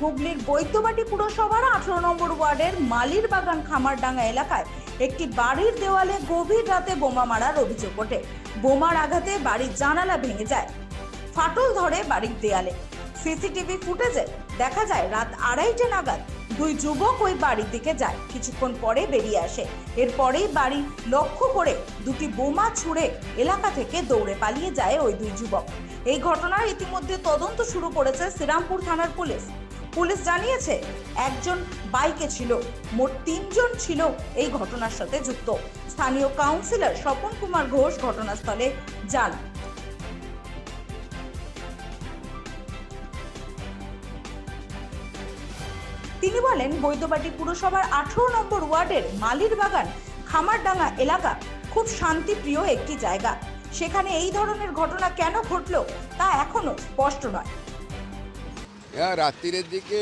হুগলির বৈদ্যবাটি পুরসভার আঠারো নম্বর ওয়ার্ডের মালির বাগান খামারডাঙ্গা এলাকায় একটি বাড়ির দেওয়ালে গভীর রাতে বোমা মারার অভিযোগ ওঠে। বোমার আঘাতে বাড়ির জানালা ভেঙে যায়। ফাটল ধরে বাড়ির দেয়ালে। সিসিটিভি ফুটেজে দেখা যায়, রাত আড়াইটে নাগাদ দুই যুবক ওই বাড়ির দিকে যায়। কিছুক্ষণ পরে বেরিয়ে আসে। এরপরেই বাড়ি লক্ষ্য করে দুটি বোমা ছুঁড়ে এলাকা থেকে দৌড়ে পালিয়ে যায় ওই দুই যুবক। এই ঘটনার ইতিমধ্যে তদন্ত শুরু করেছে শ্রীরামপুর থানার পুলিশ। পুলিশ জানিয়েছে, একজন বাইকে ছিল, মোট তিনজন ছিল এই ঘটনার সাথে যুক্ত। স্থানীয় কাউন্সিলর স্বপন কুমার ঘোষ ঘটনাস্থলে যান। তিনি বলেন, বৈদ্যবাটি পুরসভার আঠারো নম্বর ওয়ার্ডের মালির বাগান খামারডাঙ্গা এলাকা খুব শান্তিপ্রিয় একটি জায়গা। সেখানে এই ধরনের ঘটনা কেন ঘটলো তা এখনও স্পষ্ট নয়। হ্যাঁ রাত্রিরের দিকে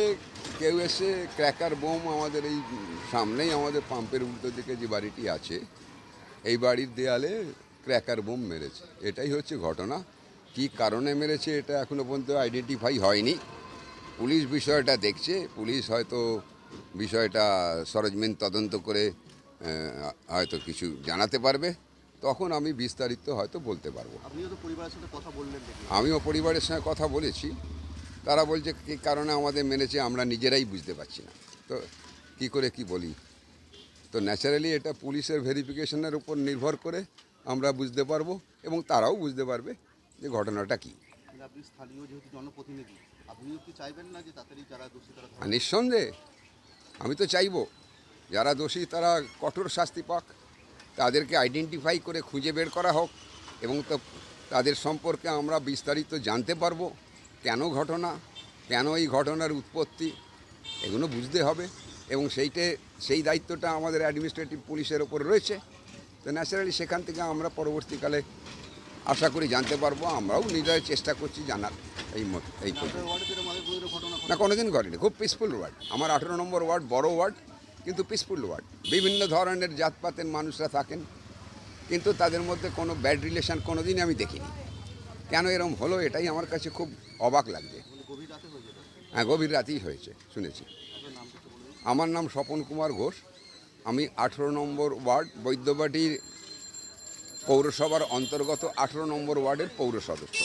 কেউ এসে ক্র্যাকার বোম আমাদের এই সামনেই আমাদের পাম্পের উল্টো দিকে যে বাড়িটি আছে এই বাড়ির দেয়ালে ক্র্যাকার বোম মেরেছে। এটাই হচ্ছে ঘটনা। কী কারণে মেরেছে এটা এখনও পর্যন্ত আইডেন্টিফাই হয়নি। পুলিশ বিষয়টা দেখছে। পুলিশ হয়তো বিষয়টা সরজমিন তদন্ত করে হয়তো কিছু জানাতে পারবে। তখন আমি বিস্তারিত হয়তো বলতে পারব। তো পরিবারের সাথে কথা বললেন আমিও পরিবারের সঙ্গে কথা বলেছি। তারা বলছে কী কারণে আমাদের মেনেছে আমরা নিজেরাই বুঝতে পারছি না। তো কি করে কি বলি? তো ন্যাচারালি এটা পুলিশের ভেরিফিকেশনের উপর নির্ভর করে আমরা বুঝতে পারব এবং তারাও বুঝতে পারবে যে ঘটনাটা কী। আপনি স্থানীয় যেহেতু জনপ্রতিনিধি আপনিও কি চাইবেন না যে তাড়াতাড়ি যারা দোষী তারা নিঃসন্দেহে আমি তো চাইব যারা দোষী তারা কঠোর শাস্তি পাক তাদেরকে আইডেন্টিফাই করে খুঁজে বের করা হোক এবং তো তাদের সম্পর্কে আমরা বিস্তারিত জানতে পারব। কেন ঘটনা, কেন এই ঘটনার উৎপত্তি, এগুলো বুঝতে হবে। এবং সেইটে, সেই দায়িত্বটা আমাদের অ্যাডমিনিস্ট্রেটিভ পুলিশের ওপর রয়েছে। তো ন্যাচারালি সেখান থেকে আমরা পরবর্তীকালে আশা করি জানতে পারব, আমরাও নিজেরাই চেষ্টা করছি জানার এই এই ঘটনা না, কোনোদিন করেনি খুব পিসফুল ওয়ার্ড আমার আঠেরো নম্বর ওয়ার্ড বড় ওয়ার্ড কিন্তু পিসফুল ওয়ার্ড বিভিন্ন ধরনের জাতপাতের মানুষরা থাকেন, কিন্তু তাদের মধ্যে কোনো ব্যাড রিলেশন কোনোদিনই আমি দেখিনি। কেন এরম হলো এটাই আমার কাছে খুব অবাক লাগছে। হয়ে, গভীর রাতেই হয়েছে, শুনেছি। আমার নাম স্বপন কুমার ঘোষ। আমি আঠেরো নম্বর ওয়ার্ড বৈদ্যবাটির পৌরসভার অন্তর্গত আঠেরো নম্বর ওয়ার্ডের পৌর সদস্য।